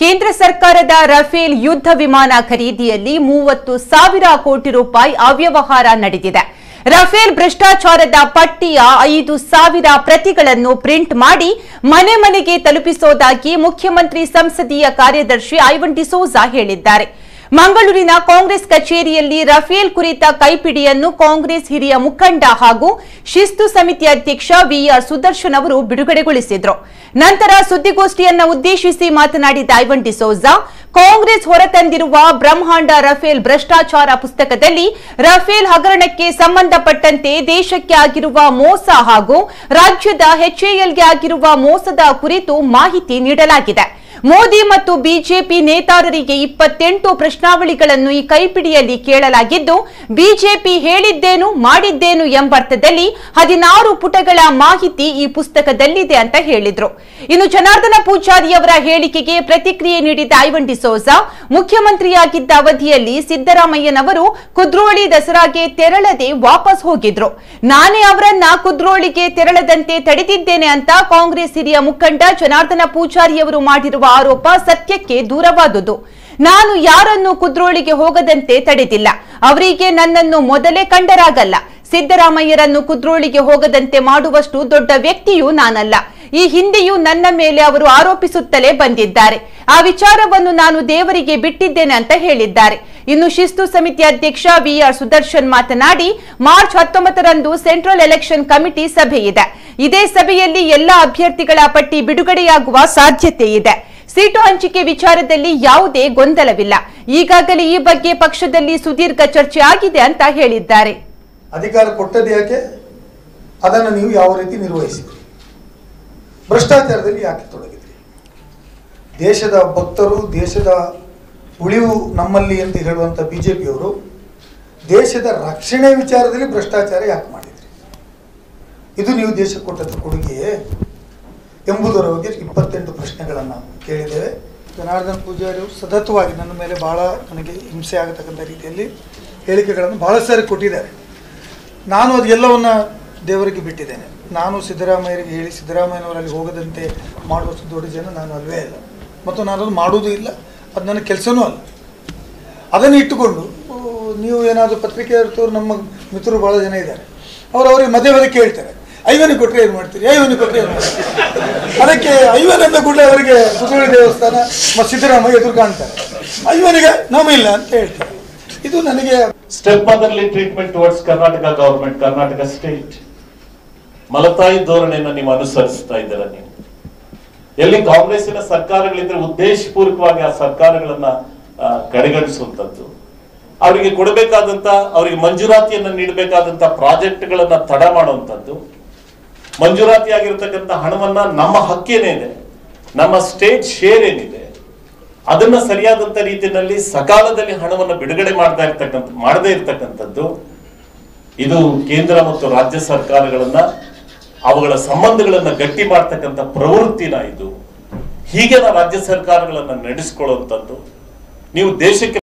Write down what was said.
ಕೇಂದ್ರ ಸರ್ಕಾರದ ರಫೇಲ್ ಯುದ್ಧ ವಿಮಾನ ಖರೀದಿಯಲ್ಲಿ ಮೂವತ್ತು ಸಾವಿರ ಕೋಟಿ ರೂಪಾಯಿ ಅವ್ಯವಹಾರ ನಡೆದಿದೆ. ರಫೇಲ್ ಭ್ರಷ್ಟಾಚಾರದ ಪಟ್ಟಿಯ ಐದು ಸಾವಿರ ಪ್ರತಿಗಳನ್ನು ಪ್ರಿಂಟ್ ಮಾಡಿ ಮನೆ ಮನೆಗೆ ತಲುಪಿಸೋದಾಗಿ ಮುಖ್ಯಮಂತ್ರಿ ಸಂಸದೀಯ ಕಾರ್ಯದರ್ಶಿ ಐವನ್ ಡಿಸೋಜಾ ಹೇಳಿದ್ದಾರೆ. ಮಂಗಳೂರಿನ ಕಾಂಗ್ರೆಸ್ ಕಚೇರಿಯಲ್ಲಿ ರಫೇಲ್ ಕುರಿತ ಕೈಪಿಡಿಯನ್ನು ಕಾಂಗ್ರೆಸ್ ಹಿರಿಯ ಮುಖಂಡ ಹಾಗೂ ಶಿಸ್ತು ಸಮಿತಿ ಅಧ್ಯಕ್ಷ ವಿಆರ್ ಸುದರ್ಶನ್ ಅವರು ಬಿಡುಗಡೆಗೊಳಿಸಿದ್ರು. ನಂತರ ಸುದ್ದಿಗೋಷ್ಠಿಯನ್ನು ಉದ್ದೇಶಿಸಿ ಮಾತನಾಡಿದ ಐವನ್ ಡಿಸೋಜಾ ಕಾಂಗ್ರೆಸ್ ಹೊರತಂದಿರುವ ಬ್ರಹ್ಮಾಂಡ ರಫೇಲ್ ಭ್ರಷ್ಟಾಚಾರ ಪುಸ್ತಕದಲ್ಲಿ ರಫೇಲ್ ಹಗರಣಕ್ಕೆ ಸಂಬಂಧಪಟ್ಟಂತೆ ದೇಶಕ್ಕೆ ಆಗಿರುವ ಮೋಸ ಹಾಗೂ ರಾಜ್ಯದ ಎಚ್ಎಎಲ್ಗೆ ಆಗಿರುವ ಮೋಸದ ಕುರಿತು ಮಾಹಿತಿ ನೀಡಲಾಗಿದೆ. ಮೋದಿ ಮತ್ತು ಬಿಜೆಪಿ ನೇತಾರರಿಗೆ ಇಪ್ಪತ್ತೆಂಟು ಪ್ರಶ್ನಾವಳಿಗಳನ್ನು ಈ ಕೈಪಿಡಿಯಲ್ಲಿ ಕೇಳಲಾಗಿದ್ದು, ಬಿಜೆಪಿ ಹೇಳಿದ್ದೇನು, ಮಾಡಿದ್ದೇನು ಎಂಬರ್ಥದಲ್ಲಿ ಹದಿನಾರು ಪುಟಗಳ ಮಾಹಿತಿ ಈ ಪುಸ್ತಕದಲ್ಲಿದೆ ಅಂತ ಹೇಳಿದ್ರು. ಇನ್ನು ಜನಾರ್ದನ ಪೂಜಾರಿ ಅವರ ಹೇಳಿಕೆಗೆ ಪ್ರತಿಕ್ರಿಯೆ ನೀಡಿದ ಐವನ್ ಡಿಸೋಜಾ ಮುಖ್ಯಮಂತ್ರಿಯಾಗಿದ್ದ ಅವಧಿಯಲ್ಲಿ ಸಿದ್ದರಾಮಯ್ಯನವರು ಕುದ್ರೋಳಿ ದಸರಾಗೆ ತೆರಳದೆ ವಾಪಸ್ ಹೋಗಿದ್ರು. ನಾನೇ ಅವರನ್ನ ಕುದ್ರೋಳಿಗೆ ತೆರಳದಂತೆ ತಡೆದಿದ್ದೇನೆ ಅಂತ ಕಾಂಗ್ರೆಸ್ ಹಿರಿಯ ಮುಖಂಡ ಜನಾರ್ದನ ಪೂಜಾರಿಯವರು ಮಾಡಿರುವ ಆರೋಪ ಸತ್ಯಕ್ಕೆ ದೂರವಾದುದು ನಾನು ಯಾರನ್ನು ಕುದ್ರೋಳಿಗೆ ಹೋಗದಂತೆ ತಡೆದಿಲ್ಲ. ಅವರಿಗೆ ನನ್ನನ್ನು ಮೊದಲೇ ಕಂಡರಾಗಲ್ಲ. ಸಿದ್ದರಾಮಯ್ಯರನ್ನು ಕುದ್ರೋಳಿಗೆ ಹೋಗದಂತೆ ಮಾಡುವಷ್ಟು ದೊಡ್ಡ ವ್ಯಕ್ತಿಯೂ ನಾನಲ್ಲ. ಈ ಹಿಂದೆಯೂ ನನ್ನ ಮೇಲೆ ಅವರು ಆರೋಪಿಸುತ್ತಲೇ ಬಂದಿದ್ದಾರೆ. ಆ ವಿಚಾರವನ್ನು ನಾನು ದೇವರಿಗೆ ಬಿಟ್ಟಿದ್ದೇನೆ ಅಂತ ಹೇಳಿದ್ದಾರೆ. ಇನ್ನು ಶಿಸ್ತು ಸಮಿತಿ ಅಧ್ಯಕ್ಷ ವಿಆರ್ ಸುದರ್ಶನ್ ಮಾತನಾಡಿ, ಮಾರ್ಚ್ ಹತ್ತೊಂಬತ್ತರಂದು ಸೆಂಟ್ರಲ್ ಎಲೆಕ್ಷನ್ ಕಮಿಟಿ ಸಭೆ ಇದೆ. ಇದೇ ಸಭೆಯಲ್ಲಿ ಎಲ್ಲಾ ಅಭ್ಯರ್ಥಿಗಳ ಪಟ್ಟಿ ಬಿಡುಗಡೆಯಾಗುವ ಸಾಧ್ಯತೆ ಇದೆ. ಸೀಟು ಹಂಚಿಕೆ ವಿಚಾರದಲ್ಲಿ ಯಾವುದೇ ಗೊಂದಲವಿಲ್ಲ. ಈಗಾಗಲೇ ಈ ಬಗ್ಗೆ ಪಕ್ಷದಲ್ಲಿ ಸುದೀರ್ಘ ಚರ್ಚೆ ಆಗಿದೆ ಅಂತ ಹೇಳಿದ್ದಾರೆ. ಅಧಿಕಾರ ಕೊಟ್ಟದ್ದು ಯಾಕೆ? ಅದನ್ನು ನೀವು ಯಾವ ರೀತಿ ನಿರ್ವಹಿಸಿದ್ರಿ? ಭ್ರಷ್ಟಾಚಾರದಲ್ಲಿ ಯಾಕೆ ತೊಡಗಿದ್ರಿ? ದೇಶದ ಭಕ್ತರು, ದೇಶದ ಉಳಿವು ನಮ್ಮಲ್ಲಿ ಅಂತ ಹೇಳುವಂಥ ಬಿ ಜೆ ದೇಶದ ರಕ್ಷಣೆ ವಿಚಾರದಲ್ಲಿ ಭ್ರಷ್ಟಾಚಾರ ಯಾಕೆ ಮಾಡಿದ್ರಿ? ಇದು ನೀವು ದೇಶಕ್ಕೆ ಕೊಟ್ಟಂಥ ಕೊಡುಗೆಯೇ ಎಂಬುದರ ಬಗ್ಗೆ ಇಪ್ಪತ್ತೆಂಟು ಪ್ರಶ್ನೆಗಳನ್ನು ಕೇಳಿದ್ದೇವೆ. ಜನಾರ್ದನ್ ಪೂಜಾರಿ ಸತತವಾಗಿ ನನ್ನ ಮೇಲೆ ಬಹಳ ನನಗೆ ಹಿಂಸೆ ಆಗತಕ್ಕಂಥ ರೀತಿಯಲ್ಲಿ ಹೇಳಿಕೆಗಳನ್ನು ಭಾಳ ಸಾರಿ ಕೊಟ್ಟಿದ್ದಾರೆ. ನಾನು ಅದೆಲ್ಲವನ್ನು ದೇವರಿಗೆ ಬಿಟ್ಟಿದ್ದೇನೆ. ನಾನು ಸಿದ್ದರಾಮಯ್ಯರಿಗೆ ಹೇಳಿ ಸಿದ್ದರಾಮಯ್ಯನವರಲ್ಲಿ ಹೋಗದಂತೆ ಮಾಡುವಷ್ಟು ದೊಡ್ಡ ಜನ ನಾನು ಅಲ್ವೇ ಇಲ್ಲ ಮತ್ತು ನಾನು ಅದು ಮಾಡುವುದೂ ಇಲ್ಲ. ಅದು ನನ್ನ ಕೆಲಸನೂ ಅಲ್ಲ. ಅದನ್ನು ಇಟ್ಟುಕೊಂಡು ನೀವು ಏನಾದರೂ ಪತ್ರಿಕೆ ಇರ್ತವ್ರು ನಮ್ಮ ಮಿತ್ರರು ಭಾಳ ಜನ ಇದ್ದಾರೆ. ಅವರು ಅವರಿಗೆ ಮಧ್ಯೆ ಮಧ್ಯೆ ಕೇಳ್ತಾರೆ. ಐವನಿಗೆ ಕೊಟ್ಟರೆ ಏನು ಮಾಡ್ತೀರಿ? ಐವನಿಗೆ ಕೊಟ್ಟರೆ ಏನು ಮಾಡ್ತೀರಿ? ಅದಕ್ಕೆ ಐವನ್ ಅಂತ ಕೂಡಲೇ ಅವರಿಗೆ ಕುದುರೆ ದೇವಸ್ಥಾನ ಮತ್ತು ಸಿದ್ದರಾಮಯ್ಯ ಎದುರು ಕಾಣ್ತಾರೆ. ಐವನಿಗೆ ನಮ್ಮಿಲ್ಲ ಅಂತ ಹೇಳ್ತಾರೆ. ಇದು ನನಗೆ step motherly treatment towards Karnataka government Karnataka state ಮಲತಾಯಿ ಧೋರಣೆಯನ್ನು ನೀವು ಅನುಸರಿಸ್ತಾ ಇದ್ದೀರ ನೀವು? ಎಲ್ಲಿ ಕಾಂಗ್ರೆಸ್ಸಿನ ಸರ್ಕಾರಗಳಿದ್ರೆ ಉದ್ದೇಶಪೂರ್ವಕವಾಗಿ ಆ ಸರ್ಕಾರಗಳನ್ನ ಆ, ಕಡೆಗಣಿಸುವಂತದ್ದು ಅವರಿಗೆ ಕೊಡಬೇಕಾದಂತ ಅವರಿಗೆ ಮಂಜೂರಾತಿಯನ್ನು ನೀಡಬೇಕಾದಂತ ಪ್ರಾಜೆಕ್ಟ್ಗಳನ್ನ ತಡ ಮಾಡುವಂತದ್ದು ಮಂಜೂರಾತಿ ಆಗಿರತಕ್ಕಂಥ ಹಣವನ್ನ ನಮ್ಮ ಹಕ್ಕೇನೇನೆ ನಮ್ಮ ಸ್ಟೇಟ್ ಶೇರ್ ಏನಿದೆ ಅದನ್ನ ಸರಿಯಾದಂತ ರೀತಿಯಲ್ಲಿ ಸಕಾಲದಲ್ಲಿ ಹಣವನ್ನು ಬಿಡುಗಡೆ ಮಾಡ್ತಾ ಇರ್ತಕ್ಕಂಥ, ಮಾಡದೇ ಇರತಕ್ಕಂಥದ್ದು, ಇದು ಕೇಂದ್ರ ಮತ್ತು ರಾಜ್ಯ ಸರ್ಕಾರಗಳನ್ನ, ಅವುಗಳ ಸಂಬಂಧಗಳನ್ನ ಗಟ್ಟಿ ಮಾಡ್ತಕ್ಕಂಥ ಪ್ರವೃತ್ತಿನ ಇದು. ಹೀಗೆಲ್ಲ ರಾಜ್ಯ ಸರ್ಕಾರಗಳನ್ನ ನಡೆಸ್ಕೊಳ್ಳುವಂಥದ್ದು. ನೀವು ದೇಶಕ್ಕೆ